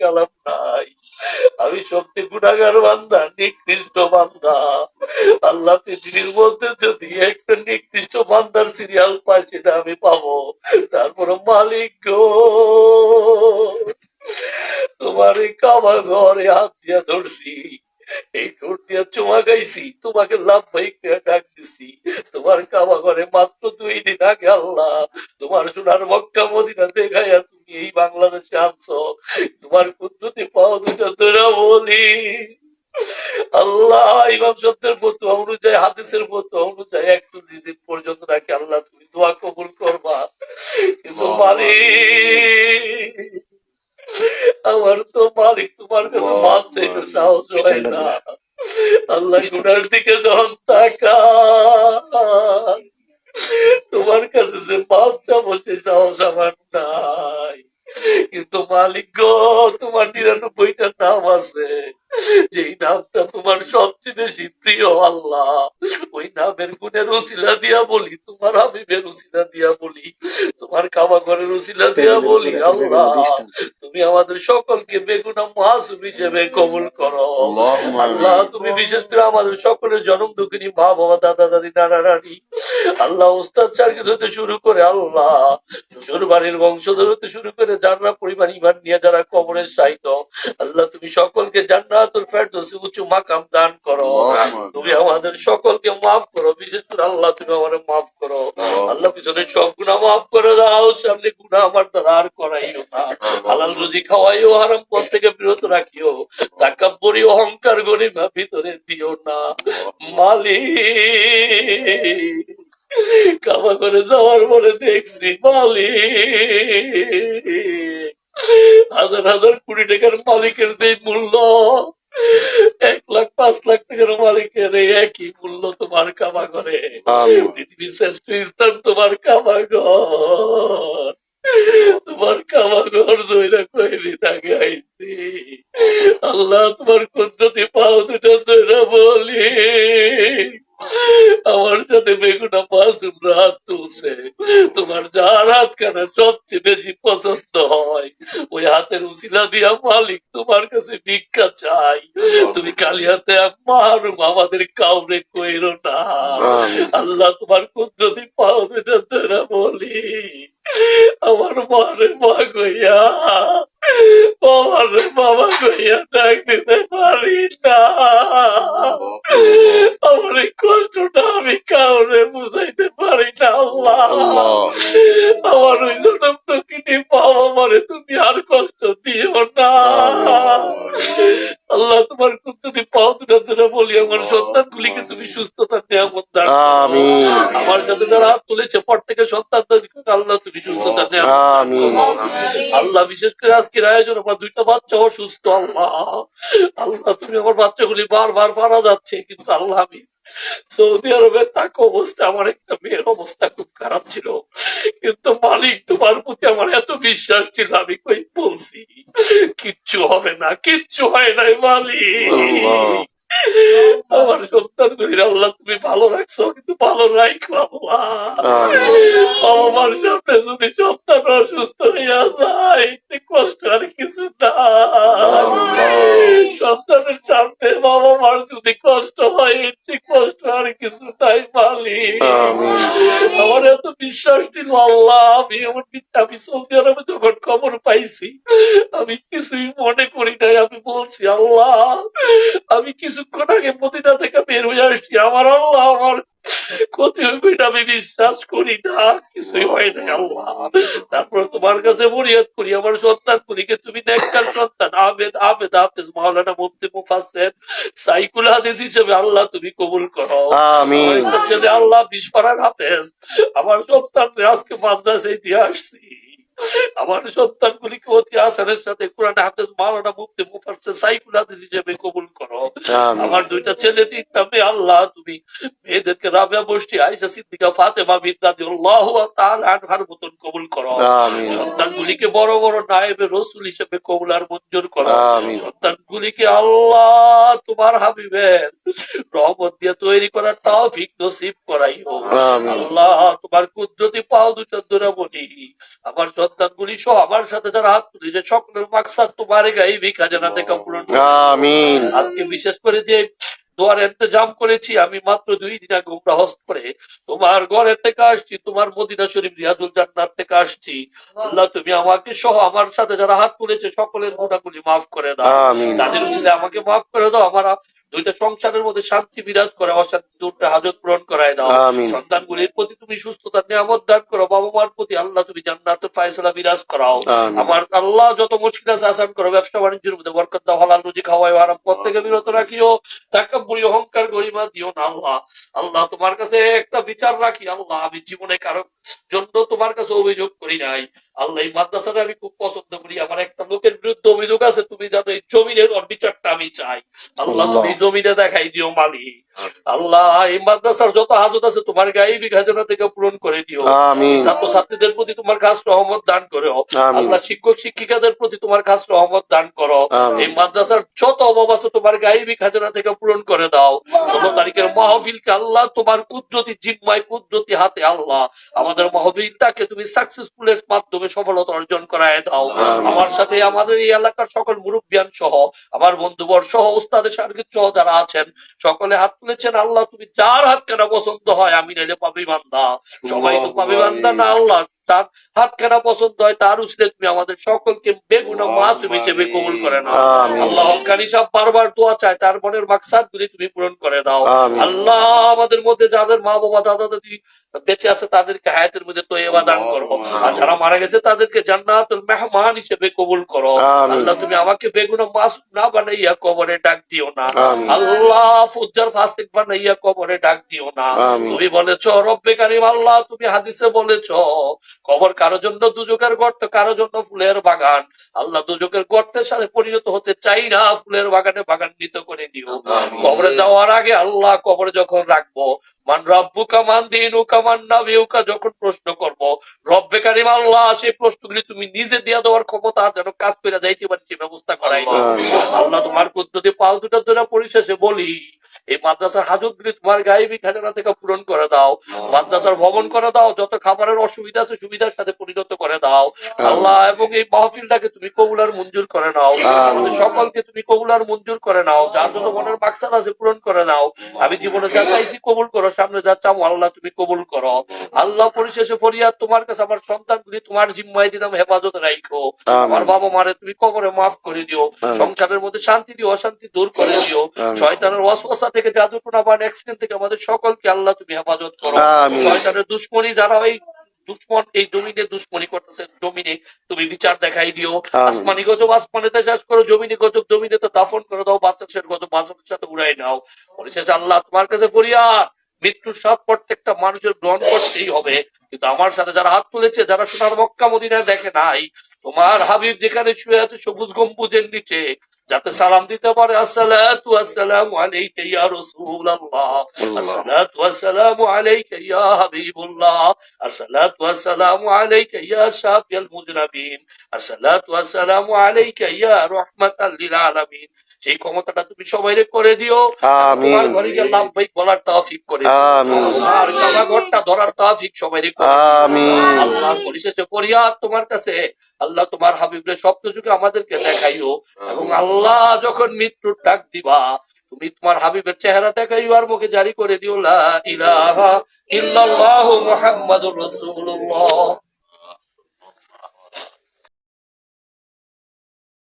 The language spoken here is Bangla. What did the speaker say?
কালাম নাই। আমি সত্যি গুণাগার বান্ধা নিকৃষ্ট বান্ধা আল্লাহ পৃথিবীর মধ্যে যদি একটা নিকৃষ্ট বান্ধার সিরিয়াল পাই সেটা আমি পাবো। তারপর মালিক গো, তোমার এই কাবা ঘরে হাত দিয়া ধরছি। এই ঠোঁট দিয়া চুমা গাইছি তোমাকে লাভ ভাই ডাক দিছি। তোমার কাবা ঘরে মাত্র দুই দিন আগে আল্লাহ তোমার সোনার মক্কা মদিনা দেখাইয়া তুমি এই বাংলাদেশে আনছো। তোমার কুদ্রতি পাও দুটা ধরে বলি। আল্লাহ ইমাম শব্দের ফতো অনুযায়ী হাদিসের ফতো অনুযায়ী একটু দিন পর্যন্ত নাকি আল্লাহ তুমি দোয়া কবুল করবা। কিন্তু মালিক আমার তো মালিক তোমার কাছে মাপ চাইতে সাহস হয় না। আল্লাহ। গুনার দিকে যখন তাকা তোমার কাছে যে মাপ চাবো সে সাহস আমার নাই। কিন্তু মালিক গো তোমার নিরানব্বইটা নাম আছে। যেই নামটা তোমার সবচেয়ে বেশি প্রিয় আল্লাহ। ওই নামের গুণের উসিলা দিয়া বলি তোমার হাবিবের উসিলা দিয়া বলি তোমার কাবা ঘরের উসিলা দিয়া বলি আল্লাহ। তুমি আমাদের সকলকে বেগুনা মাসুম হিসেবে কবুল করো। আল্লাহ তুমি বিশেষ করে আমাদের সকলের জনম দুঃখিনী মা বাবা দাদা দাদি নানা নানি। আল্লাহ উস্তাদ সার্কিট হতে শুরু করে আল্লাহ। শ্বশুর বাড়ির বংশধর হতে শুরু করে যারা পরিবার ইমান নিয়ে যারা কবরের সাহিত্য আল্লাহ তুমি সকলকে জান্নাতুল ফেরদৌসে উঁচু মাকাম দান করো। তুমি আমাদের সকলকে মাফ করো বিশেষ করে আল্লাহ তুমি আমাদের মাফ করো। আল্লাহ পিছনে সব গুণা মাফ করে দাও সামনে গুণা আমার দ্বারা আর করাইও না। হালাল রুজি খাওয়াইও হারাম পথ থেকে বিরত রাখিও তাকাব্বরি অহংকার গরিমা ভিতরে দিও না। মালিক কামা করে যাওয়ার পরে দেখছি মালিক। হাজার হাজার কোটি টাকার মালিকের যে মূল্য এক লাখ পাঁচ লাখ টাকার মালিকের একই মূল্য তোমার কামা করে পৃথিবীর শ্রেষ্ঠ স্থান তোমার কামা ঘর তোমার কামা ঘর দইরা কয়েদি তাকে আইছি। আল্লাহ তোমার কুদরতি পাও দুটা দইরা বলি। আমার সাথে বেগুনা মাসুম রাত তুলছে। তোমার যার হাত খানা সবচেয়ে বেশি পছন্দ হয়। ওই হাতের উসিলা দিয়া মালিক তোমার কাছে ভিক্ষা চাই। তুমি কালি হাতে মারুম আমাদের কাউরে কইরো না। আল্লাহ তোমার কুদরতি পাও দুটো বলি আমার মারে মা গইয়া আমার বাবা গইয়া ডাক দিতে পারি না। আমার এই কষ্টটা আমি কাউরে বুঝাইতে না আল্লাহ। আমার ওই কিনে আমারে তুমি আর কষ্ট দিও না। আল্লাহ। তোমার কুদ্দুতি পাও দুটা দুটা বলি আমার সন্তান গুলিকে তুমি সুস্থতা আমার সাথে যারা হাত তুলেছে পর থেকে সন্তান আল্লাহ তুমি সুস্থতা। করো। আল্লাহ বিশেষ করে আজকের আয়োজন আমার দুইটা বাচ্চা অসুস্থ আল্লাহ। আল্লাহ তুমি আমার বাচ্চাগুলি বারবার মারা যাচ্ছে কিন্তু আল্লাহ আমি সৌদি আরবে থাকা অবস্থা আমার একটা মেয়ের অবস্থা খুব খারাপ ছিল। কিন্তু মালিক তোমার প্রতি আমার এত বিশ্বাস ছিল আমি কই বলছি কিচ্ছু হবে না কিচ্ছু হয় নাই মালিক। আমার সন্তান গুলির আল্লাহ তুমি ভালো রাখছো কিন্তু ভালো রাখো আল্লাহ। আমার সামনে যদি সন্তান অসুস্থ হইয়া যায় কষ্ট আর কিছু না সন্তানের সামনে বাবা মার যদি কষ্ট আর কিছু তাই পালি আমার এত বিশ্বাস ছিল আল্লাহ আমি আমার আমি সৌদি আরবে যখন খবর পাইছি আমি কিছুই মনে করি নাই আমি বলছি আল্লাহ আমি কিছুক্ষণ আগে মদিনা থেকে বের হয়ে আসছি। আমার আল্লাহ আমার ক্ষতি আমি বিশ্বাস করি না কিছুই হয় না আল্লাহ। তারপর তোমার কাছে করি আমার সন্তান গুলিকে তুমি দেখতার সন্তান। আবেদ আবেদ হাফেজ মাওলানা মুফতি সাইকুল হাদিস হিসেবে আল্লাহ তুমি কবুল করো। আমিন। ছেলে আল্লাহ বিস্ফোরণ হাফেজ আমার সন্তান আজকে মাদ্রাসায় দিয়ে আসছি। আমার সন্তান গুলিকে অতি আসানের সাথে কোরআন হাফেজ মাওলানা মুফতি মুফাসসির সাইকুল হাদিস হিসেবে কবুল করো। করো আমার দুইটা ছেলে তিনটা মেয়ে আল্লাহ তুমি মেয়েদেরকে রাবিয়া বসটি আয়সা সিদ্দিকা ফাতেমা বিদ্যাদি আল্লাহ তার আনহার মতন কবুল করো আমিন। সন্তানগুলিকে বড় বড় নায়েবে রসুল হিসেবে কবুল আর মঞ্জুর করো আমিন। সন্তানগুলিকে আল্লাহ তোমার হাবিবের রহমত দিয়ে তৈরি করার তাও ভিক নসিব করাইও আমিন। আল্লাহ তোমার কুদরতি পাও দুটা দূরে বলি আমার সন্তানগুলি সহ আমার সাথে যারা হাত তুলেছে সকলের মাকসাদ তোমার গায়ে ভিক্ষা জানা থেকে আমিন আজকে বিশেষ করে যে দোয়ার ইন্তজাম করেছি আমি মাত্র দুই দিন আগে উমরা হস্ত করে তোমার ঘরে থেকে আসছি তোমার মদিনা শরীফ রিয়াজুল জান্নাত থেকে আসছি আল্লাহ তুমি আমাকে সহ আমার সাথে যারা হাত তুলেছে সকলের গুণাগুলি মাফ করে দাও। তাদের আমাকে মাফ করে দাও আমার দুইটা সংসারের মধ্যে শান্তি বিরাজ করে অশান্তি দূরটা হাজত পূরণ করায় দাও। আমিন। সন্তানগুলির প্রতি তুমি সুস্থতা নিয়ামত দান করো। বাবা মার প্রতি আল্লাহ তুমি জান্নাতের ফায়সালা বিরাজ করাও। আমার আল্লাহ যত মুশকিল আছে আসান করো ব্যবসা বাণিজ্যের মধ্যে বরকত দাও হালাল রুজি খাওয়াই আরাম পথ থেকে বিরত রাখিও। তাকে তাকাব্বুরি অহংকার গরিমা দিও না আল্লাহ। আল্লাহ তোমার কাছে একটা বিচার রাখি আল্লাহ। আমি জীবনে কারও জন্য তোমার কাছে অভিযোগ করি নাই। আল্লাহ এই মাদ্রাসাটা আমি খুব পছন্দ করি। আমার একটা লোকের বিরুদ্ধে অভিযোগ আছে তুমি জানো এই জমিনের ওর বিচারটা আমি চাই। আল্লাহ তুমি জমিনে দেখাই দিও মালিক। আল্লাহ। এই মাদ্রাসার যত হাজত আছে তোমার গায়ে বিঘাজনা থেকে পূরণ করে দিও। ছাত্র ছাত্রীদের প্রতি তোমার খাস রহমত দান করো। আল্লাহ শিক্ষক শিক্ষিকাদের প্রতি তোমার খাস রহমত দান করো। এই মাদ্রাসার যত অভাব আছে তোমার গাইবি খাজানা থেকে পূরণ করে দাও। ষোলো তারিখের মাহফিলকে আল্লাহ তোমার কুদরতি জিম্মায় কুদরতি হাতে আল্লাহ। আমাদের মাহফিলটাকে তুমি সাকসেসফুলের মাধ্যমে সফলতা অর্জন করায় দাও। আমার সাথে আমাদের এই এলাকার সকল মুরব্বিয়ান সহ আমার বন্ধুবর সহ উস্তাদের সার্গিত সহ যারা আছেন সকলে হাত তুলেছেন আল্লাহ তুমি যার হাত কেনা পছন্দ হয় আমি নাইলে পাবি বান্দা। সবাই তো পাবি বান্দা না আল্লাহ তার হাত কেনা পছন্দ হয় তার উচিত তুমি আমাদের সকলকে বেগুনা মাসুম হিসেবে কবুল করে নাও। আল্লাহ হকানি সব বারবার দোয়া চায় তার মনের মাকসাদ গুলি তুমি পূরণ করে দাও। আল্লাহ আমাদের মধ্যে যাদের মা বাবা দাদা দাদি বেঁচে আছে তাদেরকে হায়াতের মধ্যে তো এবার দান করো। আর যারা মারা গেছে তাদেরকে জান্নাতুল মেহমান হিসেবে কবুল করো। আল্লাহ তুমি আমাকে বেগুনা মাসুম না বানাইয়া কবরে ডাক দিও না। আল্লাহ ফুজ্জার ফাসিক বানাইয়া কবরে ডাক দিও না। তুমি বলেছ রব্বে কারিম আল্লাহ তুমি হাদিসে বলেছ কবর কারও জন্য দুজকের গর্ত কারও জন্য ফুলের বাগান। আল্লাহ দুজকের গর্তের সাথে পরিণত হতে চাই না ফুলের বাগানে বাগান্বিত করে দিও। কবরে যাওয়ার আগে আল্লাহ কবরে যখন রাখব মান রব্বু কামান দিনু কামান নাবিউকা যখন প্রশ্ন করব রব্বে কারিম আল্লাহ সেই প্রশ্নগুলি তুমি নিজে দিয়া দেওয়ার ক্ষমতা যেন কাজ করে যাইতে পারি সে ব্যবস্থা করাই। আল্লাহ তোমার কুদ্দুতি পাল দুটো ধরে পরিশেষে বলি এই মাদ্রাসার হাজত গুলি তোমার গায়েবী খাজানা থেকে পূরণ করে দাও। মাদ্রাসার ভবন করে দাও যত খাবারের অসুবিধা আছে সুবিধার সাথে পরিণত করে দাও। আল্লাহ। এবং এই মাহফিলটাকে তুমি কবুলার মঞ্জুর করে নাও। সকলকে তুমি কবুলার মঞ্জুর করে নাও। যার যত মনের মাকসাদ আছে পূরণ করে নাও। আমি জীবনে যা চাইছি কবুল করো সামনে যা চাও আল্লাহ তুমি কবুল করো। আল্লাহ। পরিশেষে ফরিয়াদ তোমার কাছে আমার সন্তানগুলি তোমার জিম্মায় দিলাম হেফাজত রাখো আমার বাবা মারে তুমি কবরে মাফ করে দিও। সংসারের মধ্যে শান্তি দিও অশান্তি দূর করে দিও। শয়তানের ওয়াসওয়াসা থেকে জাদু টোনা বা অ্যাক্সিডেন্ট থেকে আমাদের সকলকে আল্লাহ তুমি হেফাজত করো। শয়তানের দুশ্মনী যারা ওই দুশ্মন এই জমিনে দুশ্মনী করতেছে জমিনে তুমি বিচার দেখাই দিও। আসমানি গজব আসমানিতে শেষ করো জমিনে গজব জমিনে তো দাফন করে দাও বাতাসের গজব বাতাসের সাথে উড়াই নাও পরিশেষে আল্লাহ তোমার কাছে ফরিয়াদ মৃত্যুর সাথ প্রত্যেকটা মানুষের গ্রহণ করতেই হবে কিন্তু আমার সাথে যারা হাত তুলেছে যারা সোনার মক্কা মদিনায় দেখে নাই তোমার হাবিব যেখানে শুয়ে আছে সবুজ গম্বুজের নিচে যাতে সালাম দিতে পারে আসসালাতু আসসালামু আলাইকা ইয়া রাসূলুল্লাহ আসসালাতু আসসালামু আলাইকা ইয়া হাবিবুল্লাহ আসসালাতু আসসালামু আলাইকা ইয়া শাফিয়াল মুজনাবিন আসসালাতু আসসালামু আলাইকা ইয়া রাহমাতাল লিল আলামিন সেই ক্ষমতাটা তুমি সবাইরে করে দিও তোমার ঘরে গিয়ে লাভবাহিক বলার তৌফিক করে আর কাবা ঘরটা ধরার তৌফিক সবাইরে করে আল্লাহ পরিশেষে ফরিয়াদ তোমার কাছে। আল্লাহ তোমার হাবিবের আমাদেরকে দেখাইও। এবং আল্লাহ যখন মৃত্যুর ডাক দিবা তুমি তোমার হাবিবের চেহারা দেখাইও আর মুখে জারি করে দিও লা ইলাহা ইল্লাল্লাহু মুহাম্মাদুর রাসূলুল্লাহ।